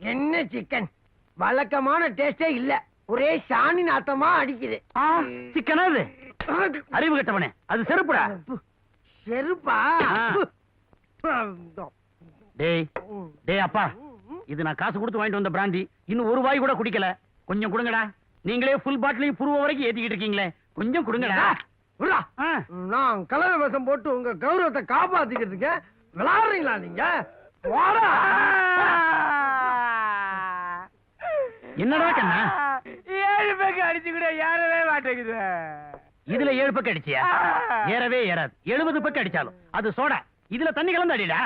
என்ன சிக்கன் வழக்கமான டேஸ்டே இல்ல. ஒரே சாணி நாத்தமா அடிக்குது. சிக்கனா இது? அறிவு கட்டவனே அது செருப்புடா. செருப்பா. டேய் டேய் அப்பா இது நான் காசு கொடுத்து வாங்கிட்டு வந்த பிராந்தி. இன்னும் ஒரு வாய் கூட குடிக்கல. கொஞ்சம் கொடுங்கடா. நீங்களே ஃபுல் பாட்டிலையும் புருவ வரைக்கும் ஏத்திக்கிட்டு இருக்கீங்களே. கொஞ்சம் கொடுங்கடா. நான் கலவை விஷம் போட்டு உங்க கௌரவத்தை காப்பாத்திக்கிறதுக்கு விளையாடுறீங்களா நீங்க. என்னடா கண்ணா? ஏழு பேக்கு அடிச்சு கூட யாரவே மாட்டேங்குது. இதுல ஏழு பக்கம் அடிச்சியா? ஏறவே ஏறாது. எழுபது பக்கம் அடிச்சாலும். அது சோடா. இதுல தண்ணி கலந்து அடிடா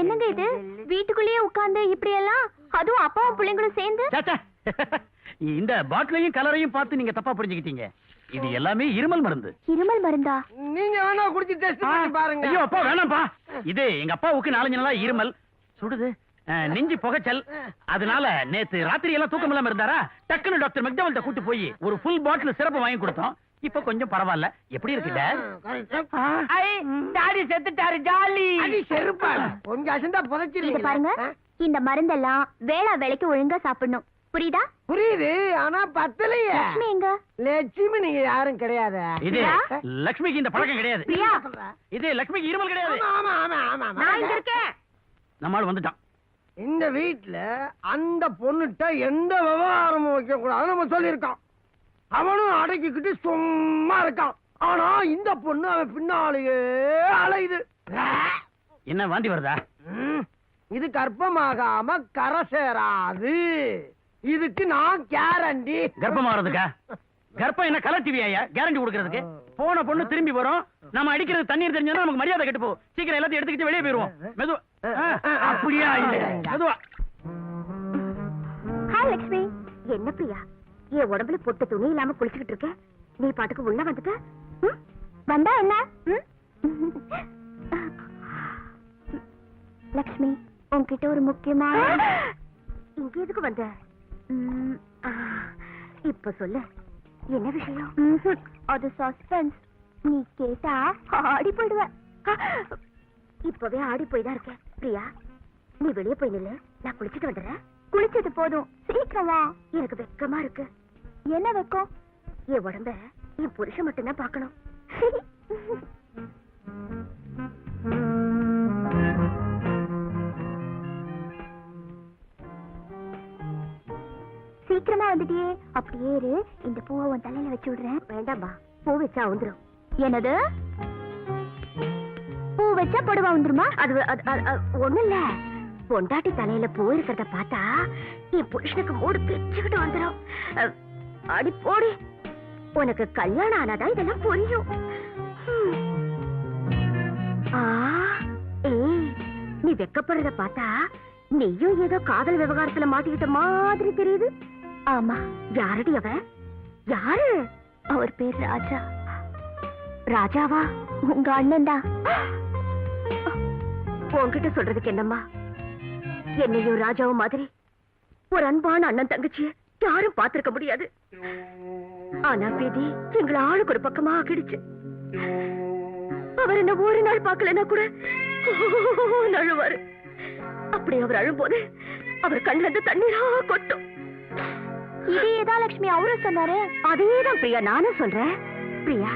என்னங்க இது? வீட்டுக்குள்ளேயே உட்கார்ந்து இப்படி எல்லாம் அதுவும் அப்பாவும் பிள்ளைங்களும் சேர்ந்து. இந்த பாட்டிலையும் கலரையும் பார்த்து நீங்க தப்பா புரிஞ்சுக்கிட்டீங்க. இது எல்லாமே இருமல் மருந்து. இருமல் மருந்தா? நீங்க வேணா குடிச்சு டெஸ்ட் பண்ணி பாருங்க. ஐயோ அப்பா வேணாம்ப்பா. இது எங்க அப்பாவுக்கு நாலஞ்சு நாளா இருமல். சுடுது நெஞ்சு புகைச்சல். அதனால நேத்து ராத்திரி எல்லாம் தூக்கம் இல்லாம இருந்தாரா? டக்குனு டாக்டர் மெக்டவல்ட்ட கூட்டு போய் ஒரு ஃபுல் பாட்டில் சிறப்பு வாங்கி கொடுத்தோம். இப்ப கொஞ்சம் பரவாயில்ல. எப்படி இருக்கு டாட் ஐ டாடி செத்துட்டாரு ஜாலி. அடி செருப்பா. கொஞ்சம் அசந்தா இது புதைச்சிருக்கீங்க பாருங்க. இந்த மருந்தெல்லாம் வேளா வேலைக்கு ஒழுங்கா சாப்பிடணும். புரியுதா? புரியுது ஆனா பத்தலையே. லட்சுமி எங்க? லட்சுமி நீங்க யாரும் கிடையாது. இது? லக்ஷ்மிக்கு இந்த பழக்கம் கிடையாது. பிரியா? இது லக்ஷ்மிக்கு இருமல் கிடையாது. ஆமா ஆமா ஆமா ஆமா நான் இங்க இருக்கேன். நம்மால் வந்துட்டான். இந்த வீட்ல அந்த பொண்ணுட்ட எந்த விவகாரமும் வைக்க கூடாது நம்ம சொல்லியிருக்கோம். அவனும் அடக்கிக்கிட்டு சும்மா இருக்கான். ஆனா இந்த பொண்ணு அவன் பின்னாலேயே அலையுது. என்ன வாந்தி வருதா? இது கர்ப்பமாகாம கரை சேராது. இதுக்கு நான் கேரண்டி கர்ப்பமாறதுக்கா கர்ப்பம் என்ன கலர் டிவியா கேரண்டி கொடுக்கறதுக்கு? போன பொண்ணு திரும்பி வரும். நம்ம அடிக்கிறது தண்ணீர் தெரிஞ்சா நமக்கு மரியாதை கெட்டு போகும். சீக்கிரம் எல்லாத்தையும் எடுத்துக்கிட்டு வெளியே போயிருவோம். மெதுவா. அப்படியா? இல்ல மெதுவா. ஹாய் லட்சுமி என்ன பிரியா? என் உடம்புல பொட்டு துணி இல்லாம குளிச்சுக்கிட்டு இருக்க? நீ பாட்டுக்கு உள்ள வந்துட்ட? வந்தா என்ன? லக்ஷ்மி உன்கிட்ட ஒரு முக்கியமான இங்க எதுக்கு வந்த? இப்ப சொல்லு. என்ன விஷயம்? அது சஸ்பென்ஸ் நீ கேட்டா ஆடி போயிடுவ. இப்பவே ஆடி போய் தான் இருக்கேன். பிரியா நீ வெளியே போய் நில்லு. நான் குளிச்சிட்டு வந்துடுறேன். குளிச்சது போதும். சீக்கிரமா. எனக்கு வெக்கமா இருக்கு. என்ன வெக்கம்? என் உடம்ப என் புருஷன் மட்டும்தான் பார்க்கணும். சீக்கிரமா வந்துட்டியே அப்படியே இரு. இந்த பூவை உன் தலையில வச்சு விடுறேன். வேண்டாம்பா பூ வச்சா வந்துரும். என்னது? பூ வச்சா புடவா வந்துருமா? அது ஒண்ணும் இல்ல. பொண்டாட்டி தலையில பூ இருக்கிறத பார்த்தா என் புருஷனுக்கு மூடு பிச்சுக்கிட்டு வந்துரும். அஹ், அடி போடி. உனக்கு கல்யாணம் ஆனாதான் இதெல்லாம் புரியும். நீ வெக்கப்படுறத பார்த்தா நீயும் ஏதோ காதல் விவகாரத்துல மாட்டிக்கிட்ட மாதிரி தெரியுது. ஆமா யாரடி அவ? யாரு? அவர் பேர் ராஜா. ராஜாவா? உங்க அண்ணன் தான் சொல்றதுக்கு என்னம்மா? என்னையும் ராஜாவும் மாதிரி ஒரு அன்பான அண்ணன் தங்கச்சிய யாரும் பார்த்திருக்க முடியாது. ஆனா பேதி எங்களை ஆளுக்கு ஒரு பக்கமா ஆக்கிடுச்சு. அவர் என்ன ஒரு நாள் பார்க்கலன்னா கூட அழுவாரு அப்படி அவர் அழும்போது அவர் கண்ணுல இருந்து தண்ணீரா கொட்டும். இதேதான் லட்சுமி அவரும் சொன்னாரு. அதேதான் பிரியா நானும் சொல்றேன். பிரியா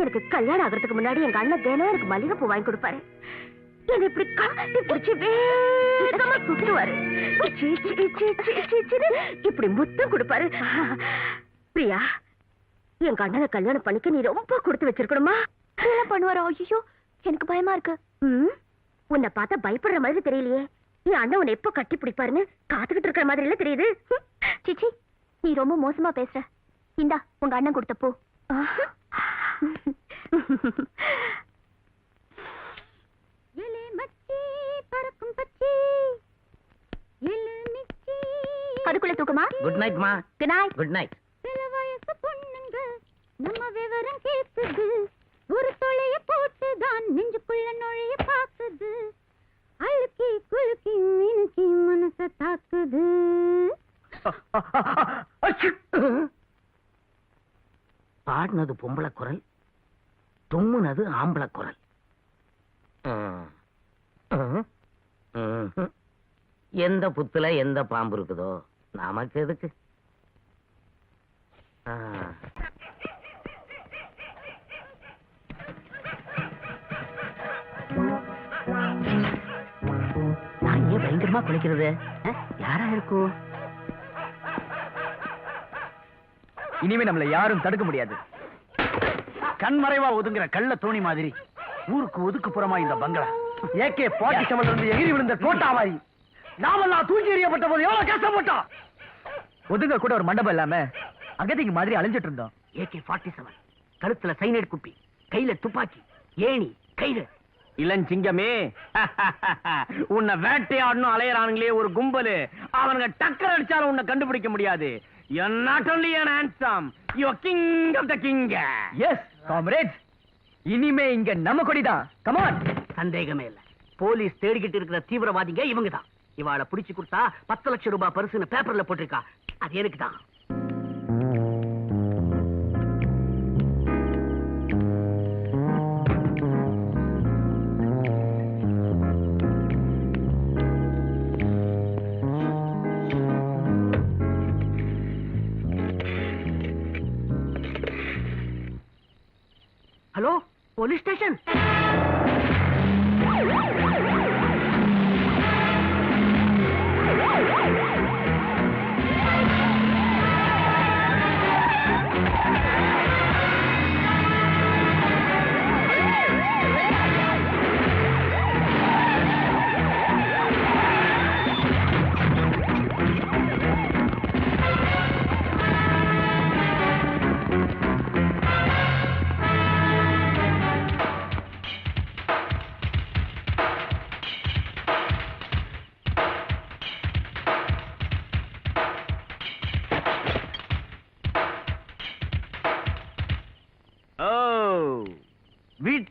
எனக்கு கல்யாணம் ஆகிறதுக்கு முன்னாடி எங்க அண்ணன் தினம் எனக்கு மல்லிகை பூ வாங்கி கொடுப்பாரு. என்னை இப்படி கட்டி பிடிச்சி வேகமா இப்படி முத்தம் கொடுப்பாரு. பிரியா எங்க அண்ணனை கல்யாணம் பண்ணிக்க நீ ரொம்ப கொடுத்து வச்சிருக்கணுமா? என்ன பண்ணுவாரோ? ஐயோ எனக்கு பயமா இருக்கு. உன்னை பார்த்தா பயப்படுற மாதிரி தெரியலையே. என் அண்ணன் உன்னை எப்ப கட்டி பிடிப்பாருன்னு காத்துக்கிட்டு இருக்கிற மாதிரி இல்ல தெரியுது. சிச்சி நீ ரொம்ப மோசமா பேசுற. இந்தா உங்க அண்ணன் கொடுத்த பூ. அதுக்குள்ள தூக்கமா? குட் நைட் மா குட் நைட் குட் நைட் சில வயசு பொண்ணுங்க நம்ம விவரம் கேக்குது ஒரு தொலைய போட்டு தான் நெஞ்சுக்குள்ள நுழைய பாக்குது அழுக்கி குலுக்கி மினுக்கி மனச தாக்குது. பாடினது பொம்பளை குரல் தும்முனது ஆம்பளை குரல். எந்த புத்துல எந்த பாம்பு இருக்குதோ நமக்கு எதுக்கு. நான் ஏன் பயங்கரமா குளிக்கிறது யாரா இருக்கும் இனிமே நம்மள யாரும் தடுக்க முடியாது. கண்மறைவா ஒதுங்குற கள்ள தோணி மாதிரி. ஊருக்கு ஒதுக்குப்புறமா இந்த பங்களா. ஏகே பாட்டி செவன்ல இருந்து எகிரி விழுந்த தோட்டாவாரி நாமெல்லாம் தூக்கி எறியப்பட்ட போது எவ்வளவு கஷ்டப்பட்டோம் ஒதுங்க கூட ஒரு மண்டபம் இல்லாம அகதிக்கு மாதிரி அலைஞ்சிட்டு இருந்தோம். ஏகே ஃபார்ட்டி செவன் கழுத்துல சைனைட் குப்பி. கையில துப்பாக்கி. ஏணி கையில இளஞ்சிங்கமே. உன்னை வேட்டையாடணும் அலையறானுங்களே ஒரு கும்பலு. அவனுங்க டக்கர் அடிச்சாலும் உன்னை கண்டுபிடிக்க முடியாது. You're not only an handsome, you're king of the king. Yes comrades இனிமே இங்க நம்ம கொடிதான். கமான் சந்தேகமே இல்ல. போலீஸ் தேடிக்கிட்டு இருக்கிற தீவிரவாதிங்க இவங்க தான். இவாள புடிச்சு கொடுத்தா பத்து லட்சம் ரூபாய் பரிசுன்னு பேப்பர்ல போட்டிருக்கா. அது எனக்கு தான்.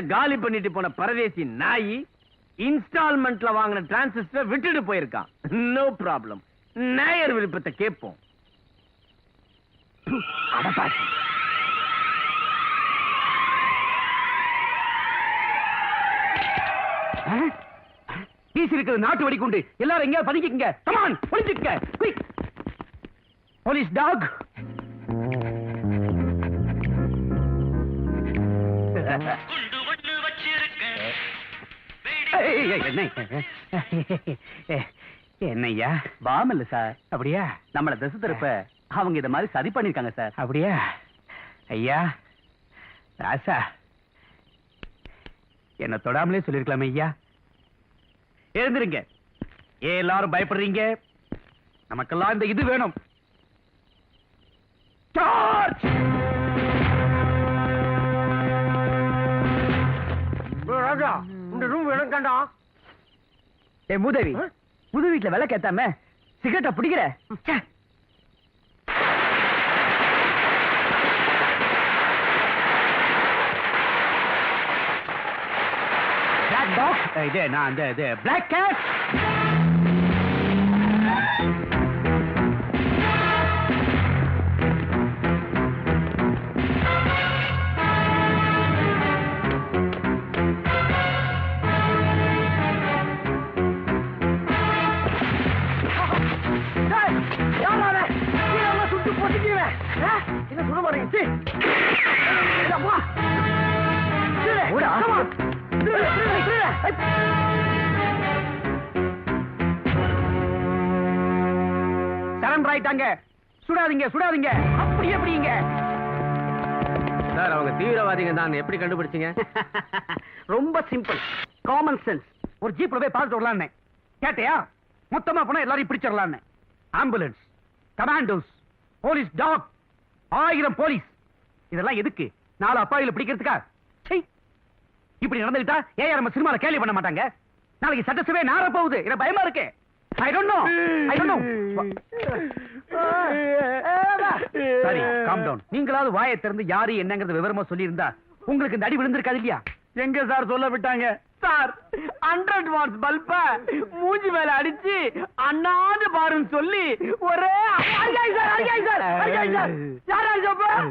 வீட்டை காலி பண்ணிட்டு போன பரதேசி நாய் இன்ஸ்டால்மெண்ட்ல வாங்கின டிரான்சிஸ்டர் விட்டுட்டு போயிருக்கான். நோ ப்ராப்ளம் நேயர் விருப்பத்தை கேட்போம். அடப்பாச்சி பீஸ் இருக்குது நாட்டு வெடிக்குண்டு எல்லாரும் எங்கேயாவது பதுக்கிக்கங்க. கமான் ஒளிஞ்சுக்கங்க. குயிக் போலீஸ் டாக் என்னய்யா பாம் இல்ல சார். அப்படியா? நம்மள திசை திருப்ப அவங்க இத மாதிரி சரி பண்ணிருக்காங்க சார். அப்படியா? ஐயா ராசா என்ன தொடாமலே சொல்லிருக்கலாமே ஐயா. எழுந்திருங்க. ஏன் எல்லாரும் பயப்படுறீங்க? நமக்கெல்லாம் இந்த இது வேணும். சார்ஜ் ராஜா இந்த ரூம் எனக்கு கண்டா ஏ மூதேவி. புது வீட்டுல விளக்கு ஏத்தாம சிகரெட்டை பிடிக்கிற. இது நான் அந்த இது பிளாக் கேட் சரண்டர் ஆயிட்டாங்க. சுடாதீங்க சுடாதீங்க. அப்படி எப்படிங்க சார் அவங்க தீவிரவாதிங்க தான். எப்படி கண்டுபிடிச்சீங்க? ரொம்ப சிம்பிள். காமன் சென்ஸ் ஒரு ஜீப்ல போய் பார்த்துட்டு வரலான்னு. கேட்டியா? மொத்தமா போனா எல்லாரையும் பிடிச்சிடலான்னு. ஆம்புலன்ஸ் கமாண்டோஸ் போலீஸ் டாக் ஆயிரம் போலீஸ் இதெல்லாம் எதுக்கு? நாலு அப்பாவில பிடிக்கிறதுக்கா? இப்படி நடந்துகிட்டா ஏன் நம்ம சினிமால கேள்வி பண்ண மாட்டாங்க? நாளைக்கு சட்டசபை நார போகுது. எனக்கு பயமா இருக்கு. I don't know I don't know சரி காம் டவுன் நீங்களாவது வாயை திறந்து யாரு என்னங்கறது விவரமா சொல்லியிருந்தா உங்களுக்கு இந்த அடி விழுந்திருக்காது இல்லையா? எங்க சார் சொல்ல விட்டாங்க? சார் ஹண்ட்ரட் வாட்ஸ் பல்ப மூஞ்சி மேல அடிச்சு அண்ணாந்து பாருன்னு சொல்லி ஒரே சார் சார்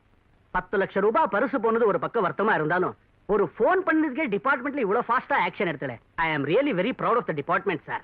பத்து லட்சம் ரூபாய் பரிசு போனது ஒரு பக்கம் வருத்தமா இருந்தாலும் ஒரு போன் பண்ணதுக்கே டிபார்ட்மெண்ட்ல இவ்வளவு ஃபாஸ்டா action எடுத்தல. I am really very proud of the department sir